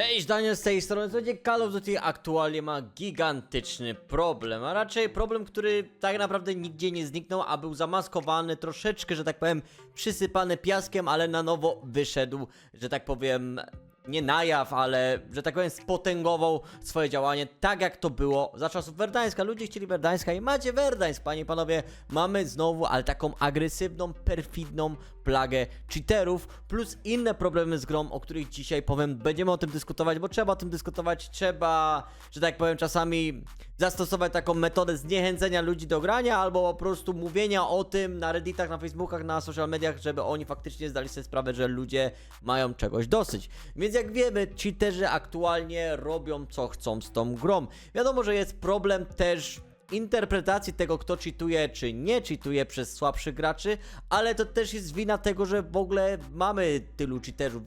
Cześć, Daniel z tej strony. Słuchajcie, Call of Duty aktualnie ma gigantyczny problem, a raczej problem, który tak naprawdę nigdzie nie zniknął, a był zamaskowany, troszeczkę, że tak powiem, przysypany piaskiem, ale na nowo wyszedł, że tak powiem, nie na jaw, ale, że tak powiem, spotęgował swoje działanie, tak jak to było za czasów Werdańska. Ludzie chcieli Werdańska i macie Werdańsk, panie i panowie. Mamy znowu, ale taką agresywną, perfidną plagę cheaterów, plus inne problemy z grą, o których dzisiaj powiem. Będziemy o tym dyskutować, bo trzeba o tym dyskutować, trzeba, że tak powiem, czasami zastosować taką metodę zniechęcenia ludzi do grania, albo po prostu mówienia o tym na redditach, na facebookach, na social mediach, żeby oni faktycznie zdali sobie sprawę, że ludzie mają czegoś dosyć. Więc jak wiemy, cheaterzy aktualnie robią co chcą z tą grą. Wiadomo, że jest problem też interpretacji tego, kto cheatuje, czy nie cheatuje przez słabszych graczy, ale to też jest wina tego, że w ogóle mamy tylu cheaterów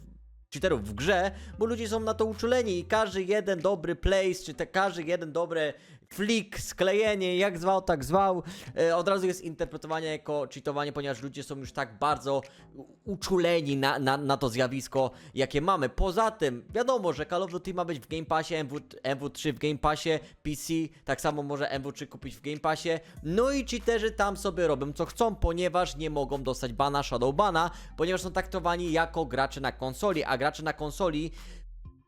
cheaterów w grze, bo ludzie są na to uczuleni i każdy jeden dobry place, czy te, każdy jeden dobry flick, sklejenie, jak zwał, tak zwał, e, od razu jest interpretowanie jako cheatowanie, ponieważ ludzie są już tak bardzo uczuleni na, na, na to zjawisko, jakie mamy. Poza tym, wiadomo, że Call of Duty ma być w Game Passie, MW, MW3 w Game Passie, PC, tak samo może MW3 kupić w Game Passie, no i cheaterzy tam sobie robią co chcą, ponieważ nie mogą dostać bana, shadow bana, ponieważ są traktowani jako gracze na konsoli, a gracze na konsoli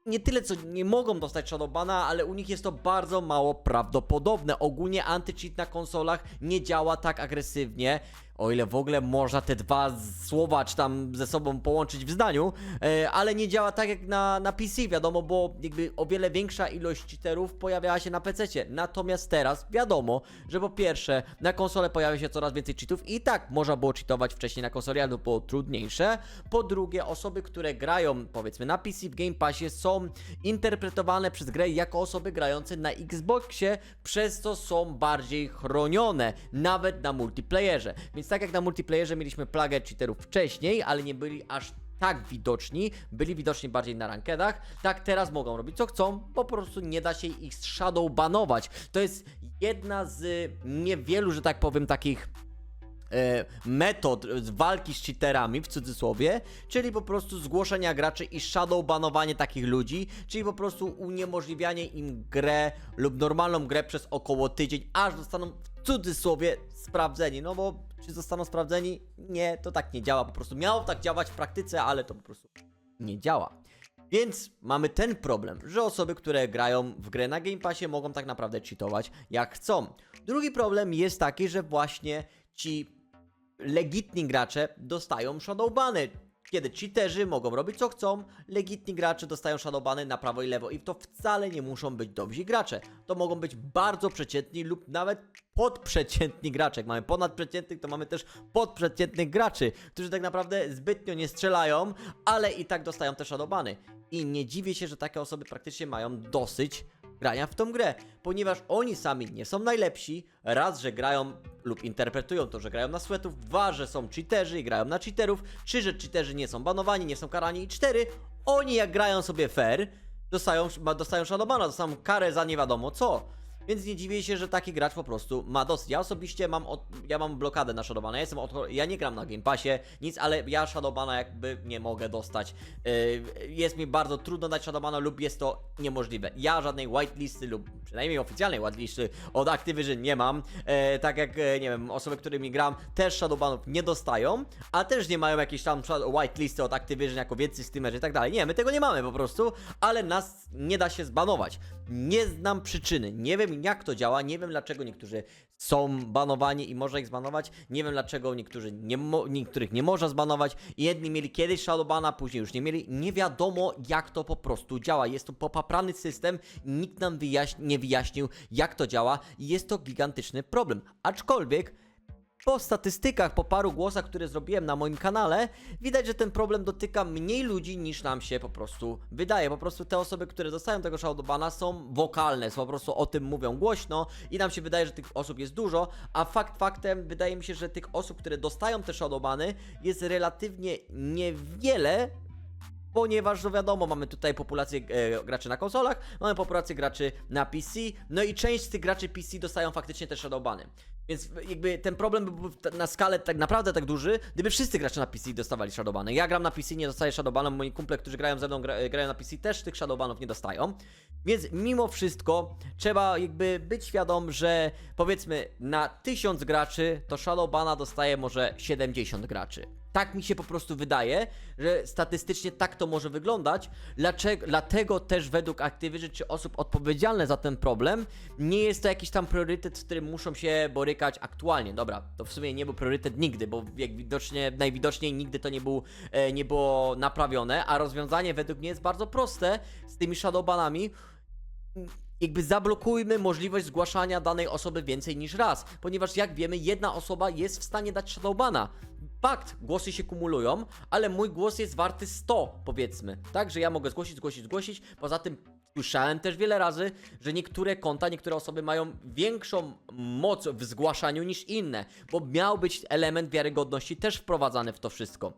nie tyle co nie mogą dostać Shadowbana, ale u nich jest to bardzo mało prawdopodobne. Ogólnie anti-cheat na konsolach nie działa tak agresywnie, o ile w ogóle można te dwa słowa czy tam ze sobą połączyć w zdaniu, e, ale nie działa tak jak na, na PC, wiadomo, bo jakby o wiele większa ilość cheaterów pojawiała się na PC. Natomiast teraz wiadomo, że po pierwsze na konsolę pojawia się coraz więcej cheatów i tak można było cheatować wcześniej na konsoli, ale było trudniejsze. Po drugie, osoby, które grają powiedzmy na PC w Game Passie są interpretowane przez grę jako osoby grające na Xboxie, przez co są bardziej chronione, nawet na multiplayerze. Więc tak jak na multiplayerze mieliśmy plagę cheaterów wcześniej, ale nie byli aż tak widoczni, byli widoczni bardziej na rankedach, tak teraz mogą robić co chcą, po prostu nie da się ich shadow banować. To jest jedna z niewielu, że tak powiem, takich e, metod walki z cheaterami w cudzysłowie, czyli po prostu zgłoszenia graczy i shadow banowanie takich ludzi, czyli po prostu uniemożliwianie im grę lub normalną grę przez około tydzień, aż zostaną w cudzysłowie sprawdzeni. No bo czy zostaną sprawdzeni? Nie, to tak nie działa. Po prostu miało tak działać w praktyce, ale to po prostu nie działa. Więc mamy ten problem, że osoby, które grają w grę na Game Passie mogą tak naprawdę cheatować jak chcą. Drugi problem jest taki, że właśnie ci legitni gracze dostają shadowbany. Kiedy cheaterzy mogą robić co chcą, legitni gracze dostają shadowbany na prawo i lewo i to wcale nie muszą być dobrzy gracze. To mogą być bardzo przeciętni lub nawet podprzeciętni gracze. Jak mamy ponadprzeciętnych, to mamy też podprzeciętnych graczy, którzy tak naprawdę zbytnio nie strzelają, ale i tak dostają te shadowbany. I nie dziwię się, że takie osoby praktycznie mają dosyć grania w tą grę, ponieważ oni sami nie są najlepsi, raz, że grają lub interpretują to, że grają na sweatów, dwa, że są cheaterzy i grają na cheaterów, trzy, że cheaterzy nie są banowani, nie są karani i cztery, oni jak grają sobie fair, dostają, dostają shadowbana, dostają karę za nie wiadomo co. Więc nie dziwię się, że taki gracz po prostu ma dosyć. Ja osobiście mam, od, ja mam blokadę na Shadowbana. Ja ja nie gram na Game Passie, nic, ale ja Shadowbana jakby nie mogę dostać. Yy, jest mi bardzo trudno dać Shadowbana lub jest to niemożliwe. Ja żadnej whitelisty lub przynajmniej oficjalnej whitelisty od Activision nie mam. E, tak jak, e, nie wiem, osoby, którymi gram też Shadowbanów nie dostają, a też nie mają jakiejś tam whitelisty od Activision jako więcej streamerzy i tak dalej. Nie, my tego nie mamy po prostu, ale nas nie da się zbanować. Nie znam przyczyny, nie wiem jak to działa, nie wiem dlaczego niektórzy są banowani i można ich zbanować, nie wiem dlaczego niektórzy nie niektórych nie można zbanować. Jedni mieli kiedyś Shadowbana, później już nie mieli. Nie wiadomo jak to po prostu działa. Jest to popaprany system, nikt nam wyjaś- nie wyjaśnił jak to działa i jest to gigantyczny problem. Aczkolwiek po statystykach, po paru głosach, które zrobiłem na moim kanale, widać, że ten problem dotyka mniej ludzi niż nam się po prostu wydaje. Po prostu te osoby, które dostają tego Shadowbana są wokalne, są po prostu o tym mówią głośno i nam się wydaje, że tych osób jest dużo, a fakt faktem wydaje mi się, że tych osób, które dostają te Shadowbany jest relatywnie niewiele ponieważ no wiadomo, mamy tutaj populację e, graczy na konsolach, mamy populację graczy na PC, no i część z tych graczy PC dostają faktycznie te shadowbany. Więc jakby ten problem byłby na skalę tak naprawdę tak duży, gdyby wszyscy gracze na PC dostawali shadowbany. Ja gram na PC, nie dostaję shadowbanów, moi kumple, którzy grają ze mną, gra, grają na PC też tych shadowbanów nie dostają. Więc mimo wszystko trzeba jakby być świadom, że powiedzmy na 1000 graczy to shadowbana dostaje może 70 graczy. Tak mi się po prostu wydaje, że statystycznie tak to może wyglądać. Dlaczego, dlatego też według Activision czy osób odpowiedzialnych za ten problem nie jest to jakiś tam priorytet, z którym muszą się borykać aktualnie. Dobra, to w sumie nie był priorytet nigdy, bo jak widocznie, najwidoczniej nigdy to nie, był, e, nie było naprawione, a rozwiązanie według mnie jest bardzo proste z tymi shadowbanami jakby zablokujmy możliwość zgłaszania danej osoby więcej niż raz, ponieważ jak wiemy, jedna osoba jest w stanie dać shadowbana. Fakt, głosy się kumulują, ale mój głos jest warty 100, powiedzmy. Tak, że ja mogę zgłosić, zgłosić, zgłosić. Poza tym słyszałem też wiele razy, że niektóre konta, niektóre osoby mają większą moc w zgłaszaniu niż inne, bo miał być element wiarygodności też wprowadzany w to wszystko.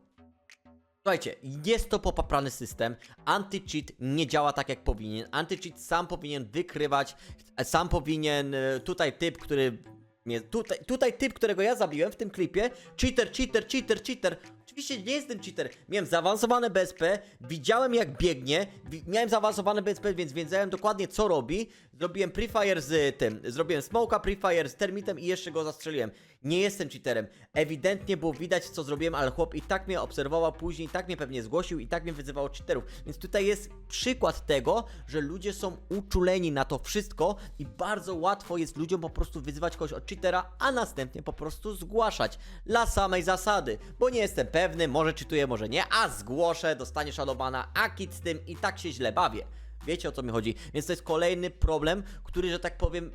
Słuchajcie, jest to popaprany system. Anti-cheat nie działa tak jak powinien. Anti-cheat sam powinien wykrywać, sam powinien e, tutaj typ, który tutaj, tutaj typ, którego ja zabiłem w tym klipie, cheater, cheater, cheater, cheater. Oczywiście nie jestem cheater. Miałem zaawansowane BSP, widziałem jak biegnie, miałem zaawansowane BSP, więc wiedziałem dokładnie co robi. Zrobiłem prefire z tym, zrobiłem smoka, prefire z termitem i jeszcze go zastrzeliłem. Nie jestem cheaterem. Ewidentnie było widać co zrobiłem, ale chłop i tak mnie obserwował później, i tak mnie pewnie zgłosił, i tak mnie wyzywał cheaterów. Więc tutaj jest przykład tego, że ludzie są uczuleni na to wszystko i bardzo łatwo jest ludziom po prostu wyzywać kogoś od cheatera, a następnie po prostu zgłaszać. Dla samej zasady, bo nie jestem pewny, może czytuję, może nie, a zgłoszę, dostanie szalobana, a kit z tym i tak się źle bawię. Wiecie o co mi chodzi? Więc to jest kolejny problem, który, że tak powiem,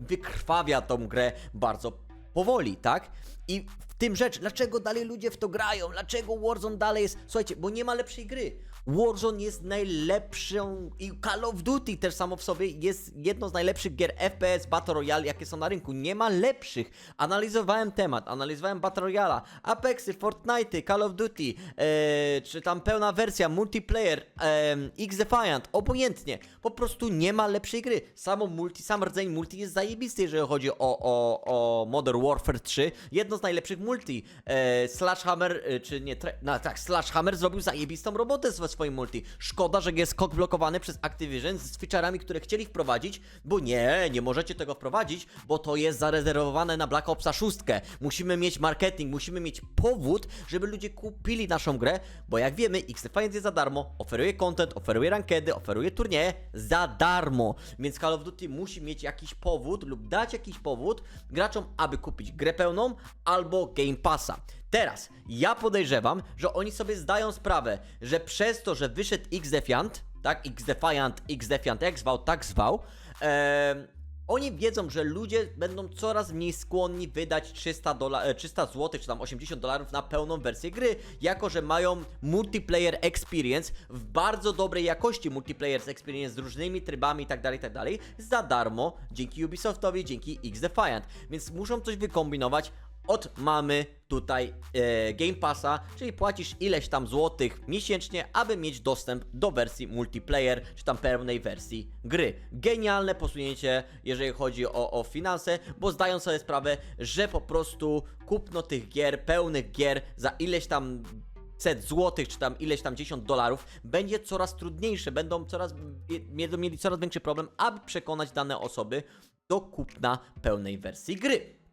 wykrwawia tą grę bardzo powoli, tak? I w tym rzecz, dlaczego dalej ludzie w to grają? Dlaczego Warzone dalej jest. Słuchajcie, bo nie ma lepszej gry. Warzone jest najlepszą i Call of Duty też samo w sobie jest jedną z najlepszych gier FPS Battle Royale, jakie są na rynku. Nie ma lepszych. Analizowałem temat, analizowałem Battle Royale, Apexy, Fortnite, Call of Duty, e, czy tam pełna wersja, multiplayer, e, X-Defiant, obojętnie. Po prostu nie ma lepszej gry. Samo multi, sam rdzeń multi jest zajebisty, jeżeli chodzi o, o, o Modern Warfare 3. Jedno z najlepszych multi. E, Slashhammer, e, czy nie, no tak, Slashhammer zrobił zajebistą robotę ze swoim multi. Szkoda, że jest kok blokowany przez Activision z featureami, które chcieli wprowadzić, bo nie, nie możecie tego wprowadzić, bo to jest zarezerwowane na Black Opsa 6. Musimy mieć marketing, musimy mieć powód, żeby ludzie kupili naszą grę, bo jak wiemy, X-Defiance jest za darmo, oferuje content, oferuje rankedy, oferuje turnieje za darmo, więc Call of Duty musi mieć jakiś powód lub dać jakiś powód graczom, aby kupić grę pełną albo Game Passa. Teraz, ja podejrzewam, że oni sobie zdają sprawę, że przez to, że wyszedł X-Defiant, tak, X-Defiant, X-Defiant, jak zwał, tak zwał, em, oni wiedzą, że ludzie będą coraz mniej skłonni wydać 300, dola- e, 300 zł czy tam 80 dolarów na pełną wersję gry, jako że mają multiplayer experience w bardzo dobrej jakości multiplayer experience z różnymi trybami itd., itd. za darmo dzięki Ubisoftowi, dzięki X-Defiant. Więc muszą coś wykombinować. Od mamy tutaj e, Game Passa, czyli płacisz ileś tam złotych miesięcznie, aby mieć dostęp do wersji multiplayer, czy tam pełnej wersji gry. Genialne posunięcie, jeżeli chodzi o, o finanse, bo zdają sobie sprawę, że po prostu kupno tych gier, pełnych gier za ileś tam set złotych, czy tam ileś tam 10 dolarów, będzie coraz trudniejsze, będą coraz, będą mieli coraz większy problem, aby przekonać dane osoby do kupna pełnej wersji gry.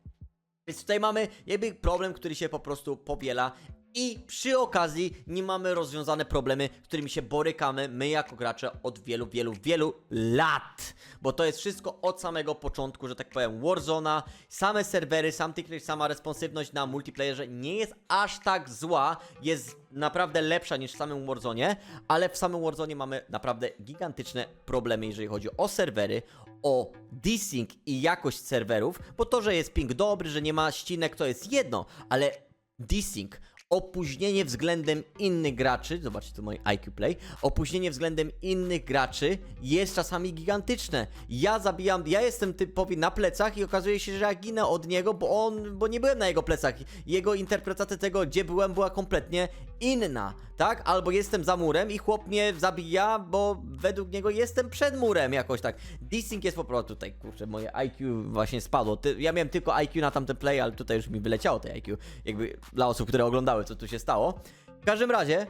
Więc tutaj mamy jakby problem, który się po prostu powiela i przy okazji nie mamy rozwiązane problemy, z którymi się borykamy my jako gracze od wielu, wielu, wielu lat. Bo to jest wszystko od samego początku, że tak powiem, Warzona, same serwery, sam tickler, sama responsywność na multiplayerze nie jest aż tak zła, jest naprawdę lepsza niż w samym Warzone, ale w samym Warzone mamy naprawdę gigantyczne problemy, jeżeli chodzi o serwery, o desync i jakość serwerów, bo to, że jest ping dobry, że nie ma ścinek, to jest jedno, ale desync, opóźnienie względem innych graczy, zobaczcie tu mój IQ Play, opóźnienie względem innych graczy jest czasami gigantyczne. Ja zabijam, ja jestem typowi na plecach i okazuje się, że ja ginę od niego, bo on, bo nie byłem na jego plecach. Jego interpretacja tego, gdzie byłem, była kompletnie inna, tak? Albo jestem za murem i chłop mnie zabija, bo według niego jestem przed murem jakoś tak. Dissing jest po prostu tutaj, kurczę, moje IQ właśnie spadło. Ty, ja miałem tylko IQ na tamten play, ale tutaj już mi wyleciało te IQ, jakby dla osób, które oglądały, co tu się stało. W każdym razie,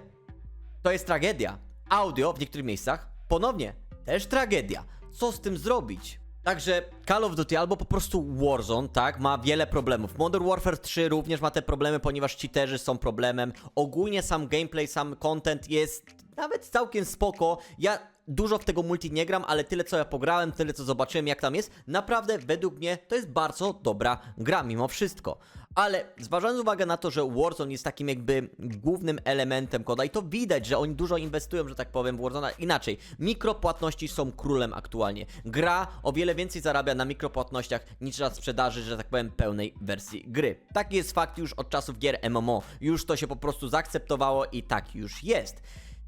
to jest tragedia. Audio w niektórych miejscach, ponownie, też tragedia. Co z tym zrobić? Także Call of Duty albo po prostu Warzone, tak, ma wiele problemów. Modern Warfare 3 również ma te problemy, ponieważ cheaterzy są problemem. Ogólnie sam gameplay, sam content jest nawet całkiem spoko. Ja dużo w tego multi nie gram, ale tyle co ja pograłem, tyle co zobaczyłem jak tam jest, naprawdę według mnie to jest bardzo dobra gra mimo wszystko. Ale zważając uwagę na to, że Warzone jest takim jakby głównym elementem koda i to widać, że oni dużo inwestują, że tak powiem, w Warzone. Inaczej, mikropłatności są królem aktualnie. Gra o wiele więcej zarabia na mikropłatnościach niż na sprzedaży, że tak powiem, pełnej wersji gry. Taki jest fakt już od czasów gier MMO. Już to się po prostu zaakceptowało i tak już jest.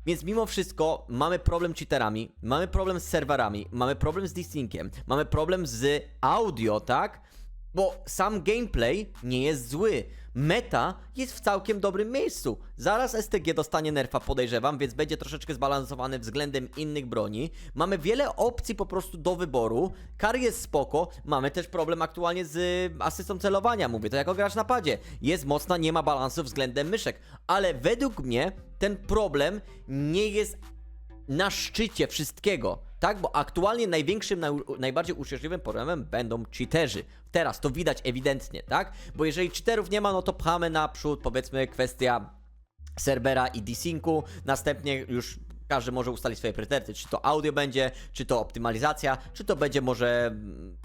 Więc mimo wszystko mamy problem z cheaterami, mamy problem z serwerami, mamy problem z distinkiem, mamy problem z audio, tak? Bo sam gameplay nie jest zły. Meta jest w całkiem dobrym miejscu. Zaraz STG dostanie nerfa, podejrzewam, więc będzie troszeczkę zbalansowany względem innych broni. Mamy wiele opcji po prostu do wyboru. Kar jest spoko. Mamy też problem aktualnie z asystą celowania, mówię to jako gracz na padzie. Jest mocna, nie ma balansu względem myszek. Ale według mnie ten problem nie jest na szczycie wszystkiego, tak? Bo aktualnie największym, naj, najbardziej uciążliwym problemem będą cheaterzy. Teraz to widać ewidentnie, tak? Bo jeżeli cheaterów nie ma, no to pchamy naprzód, powiedzmy, kwestia serwera i desynku, następnie już każdy może ustalić swoje priorytety, czy to audio będzie, czy to optymalizacja, czy to będzie może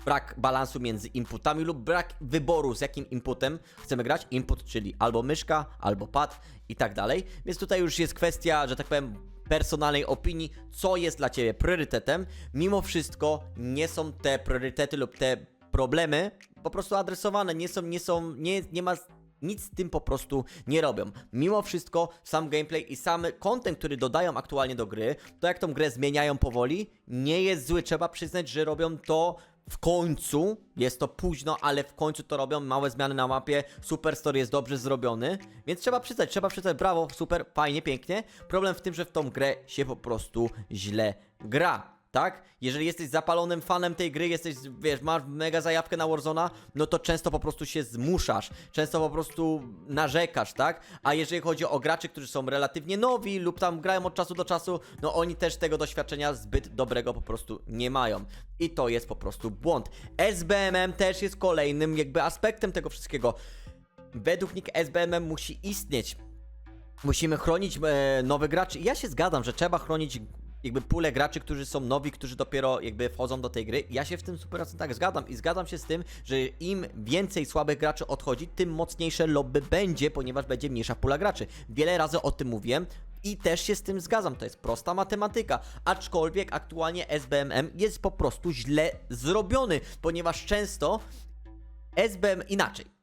brak balansu między inputami lub brak wyboru z jakim inputem chcemy grać. Input, czyli albo myszka, albo pad i tak dalej. Więc tutaj już jest kwestia, że tak powiem, personalnej opinii, co jest dla Ciebie priorytetem. Mimo wszystko nie są te priorytety lub te problemy po prostu adresowane, nie są, nie są, nie, nie ma nic z tym po prostu nie robią. Mimo wszystko sam gameplay i sam content, który dodają aktualnie do gry, to jak tą grę zmieniają powoli, nie jest zły. Trzeba przyznać, że robią to w końcu, jest to późno, ale w końcu to robią, małe zmiany na mapie, super story jest dobrze zrobiony, więc trzeba przyznać, trzeba przyznać, brawo, super, fajnie, pięknie. Problem w tym, że w tą grę się po prostu źle gra tak? Jeżeli jesteś zapalonym fanem tej gry, jesteś, wiesz, masz mega zajawkę na Warzona, no to często po prostu się zmuszasz, często po prostu narzekasz, tak? A jeżeli chodzi o graczy, którzy są relatywnie nowi lub tam grają od czasu do czasu, no oni też tego doświadczenia zbyt dobrego po prostu nie mają. I to jest po prostu błąd. SBMM też jest kolejnym jakby aspektem tego wszystkiego. Według nich SBMM musi istnieć. Musimy chronić e, nowych graczy. I ja się zgadzam, że trzeba chronić jakby pulę graczy, którzy są nowi, którzy dopiero jakby wchodzą do tej gry. Ja się w tym 100% zgadzam i zgadzam się z tym, że im więcej słabych graczy odchodzi, tym mocniejsze lobby będzie, ponieważ będzie mniejsza pula graczy. Wiele razy o tym mówiłem. I też się z tym zgadzam, to jest prosta matematyka. Aczkolwiek aktualnie SBMM jest po prostu źle zrobiony, ponieważ często SBM inaczej.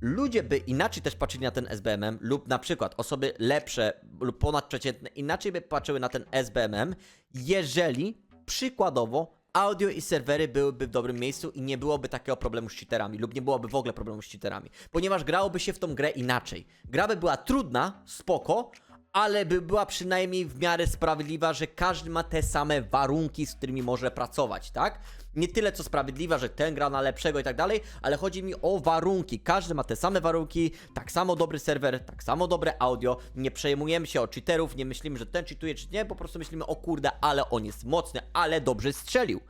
Ludzie by inaczej też patrzyli na ten SBMM, lub na przykład osoby lepsze lub ponadprzeciętne inaczej by patrzyły na ten SBMM, jeżeli przykładowo audio i serwery byłyby w dobrym miejscu i nie byłoby takiego problemu z cheaterami, lub nie byłoby w ogóle problemu z cheaterami, ponieważ grałoby się w tą grę inaczej. Gra by była trudna, spoko, ale by była przynajmniej w miarę sprawiedliwa, że każdy ma te same warunki, z którymi może pracować, tak? Nie tyle co sprawiedliwa, że ten gra na lepszego i tak dalej, ale chodzi mi o warunki. Każdy ma te same warunki, tak samo dobry serwer, tak samo dobre audio. Nie przejmujemy się o cheaterów, nie myślimy, że ten cheatuje czy nie, po prostu myślimy, o kurde, ale on jest mocny, ale dobrze strzelił.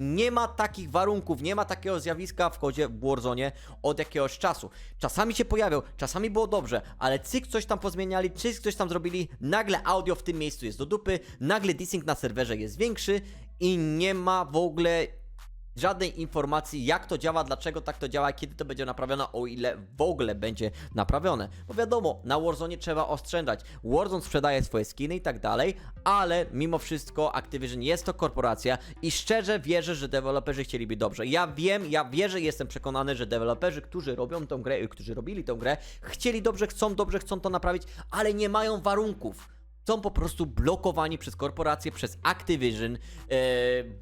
Nie ma takich warunków, nie ma takiego zjawiska w kodzie w Warzone od jakiegoś czasu. Czasami się pojawiał, czasami było dobrze, ale cyk coś tam pozmieniali, cyk coś tam zrobili, nagle audio w tym miejscu jest do dupy, nagle dissing na serwerze jest większy i nie ma w ogóle żadnej informacji, jak to działa, dlaczego tak to działa, kiedy to będzie naprawione, o ile w ogóle będzie naprawione. Bo wiadomo, na Warzone trzeba oszczędzać. Warzone sprzedaje swoje skiny i tak dalej, ale mimo wszystko Activision jest to korporacja i szczerze wierzę, że deweloperzy chcieliby dobrze. Ja wiem, ja wierzę jestem przekonany, że deweloperzy, którzy robią tą grę, którzy robili tą grę, chcieli dobrze, chcą dobrze, chcą to naprawić, ale nie mają warunków są po prostu blokowani przez korporacje, przez Activision, e,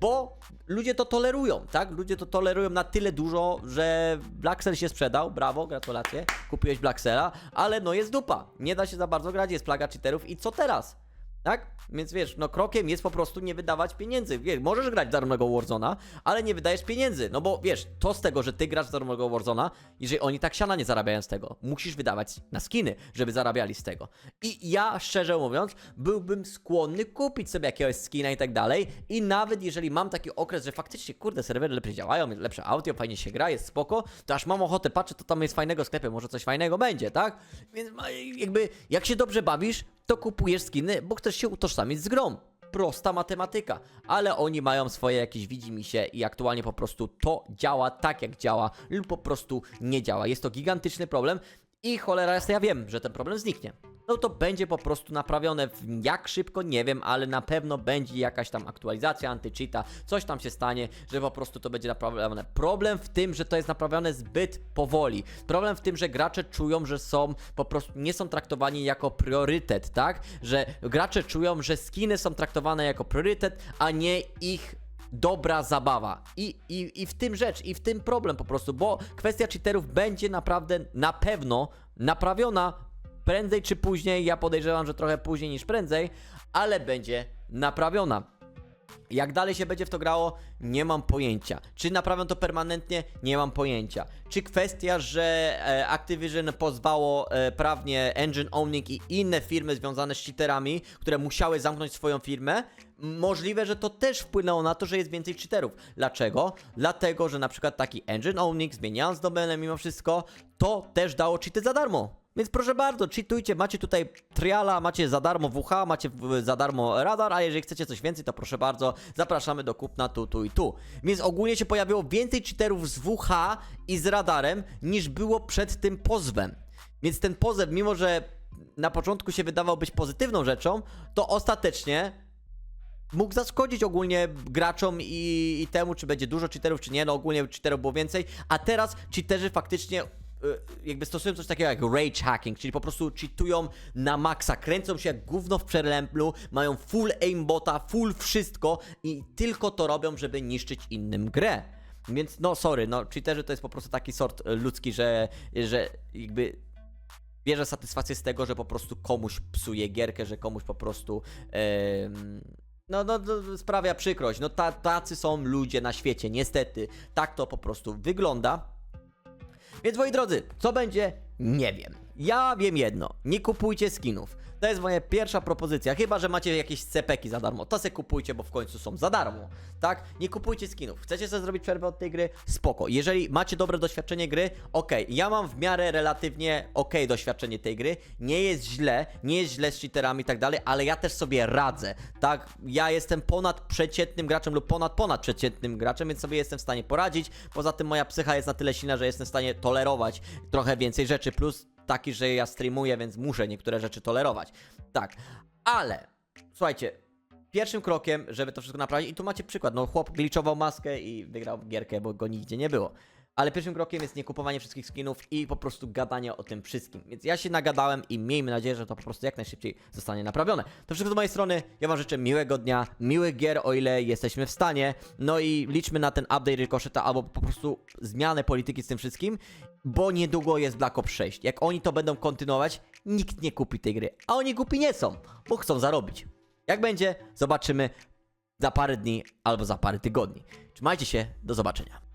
bo ludzie to tolerują, tak? Ludzie to tolerują na tyle dużo, że Blacksell się sprzedał, brawo, gratulacje, kupiłeś Blacksella, ale no jest dupa, nie da się za bardzo grać, jest plaga cheaterów i co teraz? Tak? Więc wiesz, no krokiem jest po prostu nie wydawać pieniędzy. Wiesz, możesz grać darmowego Warzona, ale nie wydajesz pieniędzy. No bo wiesz, to z tego, że ty grasz darmowego Warzona, jeżeli oni tak siana nie zarabiają z tego, musisz wydawać na skiny, żeby zarabiali z tego. I ja, szczerze mówiąc, byłbym skłonny kupić sobie jakiegoś skina i tak dalej. I nawet jeżeli mam taki okres, że faktycznie, kurde, serwery lepiej działają, jest lepsze audio, fajnie się gra, jest spoko, to aż mam ochotę, patrzę, to tam jest fajnego sklepie, może coś fajnego będzie, tak? Więc jakby, jak się dobrze bawisz, to kupujesz skiny, bo chcesz się utożsamić z grą. Prosta matematyka, ale oni mają swoje jakieś widzimisię i aktualnie po prostu to działa tak jak działa lub po prostu nie działa. Jest to gigantyczny problem i cholera jasna, ja wiem, że ten problem zniknie. No to będzie po prostu naprawione jak szybko, nie wiem, ale na pewno będzie jakaś tam aktualizacja antycheata, coś tam się stanie, że po prostu to będzie naprawione. Problem w tym, że to jest naprawione zbyt powoli. Problem w tym, że gracze czują, że są po prostu nie są traktowani jako priorytet, tak? Że gracze czują, że skiny są traktowane jako priorytet, a nie ich dobra zabawa. I, i, I w tym rzecz, i w tym problem po prostu, bo kwestia cheaterów będzie naprawdę na pewno naprawiona prędzej czy później. Ja podejrzewam, że trochę później niż prędzej, ale będzie naprawiona. Jak dalej się będzie w to grało, nie mam pojęcia. Czy naprawią to permanentnie? Nie mam pojęcia. Czy kwestia, że e, Activision pozwało e, prawnie Engine Owning i inne firmy związane z cheaterami, które musiały zamknąć swoją firmę? Możliwe, że to też wpłynęło na to, że jest więcej cheaterów. Dlaczego? Dlatego, że na przykład taki Engine Owning, zmieniając domenę mimo wszystko, to też dało cheaty za darmo. Więc proszę bardzo, cheatujcie, macie tutaj triala, macie za darmo WH, macie za darmo radar, a jeżeli chcecie coś więcej, to proszę bardzo, zapraszamy do kupna tu, tu i tu. Więc ogólnie się pojawiło więcej cheaterów z WH i z radarem, niż było przed tym pozwem. Więc ten pozew, mimo że na początku się wydawał być pozytywną rzeczą, to ostatecznie mógł zaszkodzić ogólnie graczom i, i temu, czy będzie dużo cheaterów, czy nie. No ogólnie cheaterów było więcej, a teraz cheaterzy faktycznie jakby stosują coś takiego jak rage hacking, czyli po prostu cheatują na maksa, kręcą się jak gówno w przeręblu, mają full aimbota, full wszystko i tylko to robią, żeby niszczyć innym grę. Więc no sorry, no cheaterzy to jest po prostu taki sort y, ludzki, że, że jakby bierze satysfakcję z tego, że po prostu komuś psuje gierkę, że komuś po prostu em, no, no, no sprawia przykrość. No ta, tacy są ludzie na świecie, niestety. Tak to po prostu wygląda. Więc moi drodzy, co będzie? Nie wiem. Ja wiem jedno, nie kupujcie skinów. To jest moja pierwsza propozycja, chyba że macie jakieś cepeki za darmo. To se kupujcie, bo w końcu są za darmo. Tak? Nie kupujcie skinów. Chcecie sobie zrobić przerwę od tej gry? Spoko. Jeżeli macie dobre doświadczenie gry, okej. Ja mam w miarę relatywnie okej doświadczenie tej gry. Nie jest źle, nie jest źle z cheaterami i tak dalej, ale ja też sobie radzę. Tak? Ja jestem ponad przeciętnym graczem lub ponad ponad przeciętnym graczem, więc sobie jestem w stanie poradzić. Poza tym moja psycha jest na tyle silna, że jestem w stanie tolerować trochę więcej rzeczy, plus taki, że ja streamuję, więc muszę niektóre rzeczy tolerować. Tak, ale słuchajcie, pierwszym krokiem, żeby to wszystko naprawić, i tu macie przykład, no chłop glitchował maskę i wygrał gierkę, bo go nigdzie nie było. Ale pierwszym krokiem jest nie kupowanie wszystkich skinów i po prostu gadanie o tym wszystkim. Więc ja się nagadałem i miejmy nadzieję, że to po prostu jak najszybciej zostanie naprawione. To wszystko z mojej strony. Ja wam życzę miłego dnia, miłych gier, o ile jesteśmy w stanie. No i liczmy na ten update Rykoszeta albo po prostu zmianę polityki z tym wszystkim, bo niedługo jest Black Ops 6. Jak oni to będą kontynuować, nikt nie kupi tej gry. A oni głupi nie są, bo chcą zarobić. Jak będzie, zobaczymy za parę dni albo za parę tygodni. Trzymajcie się, do zobaczenia.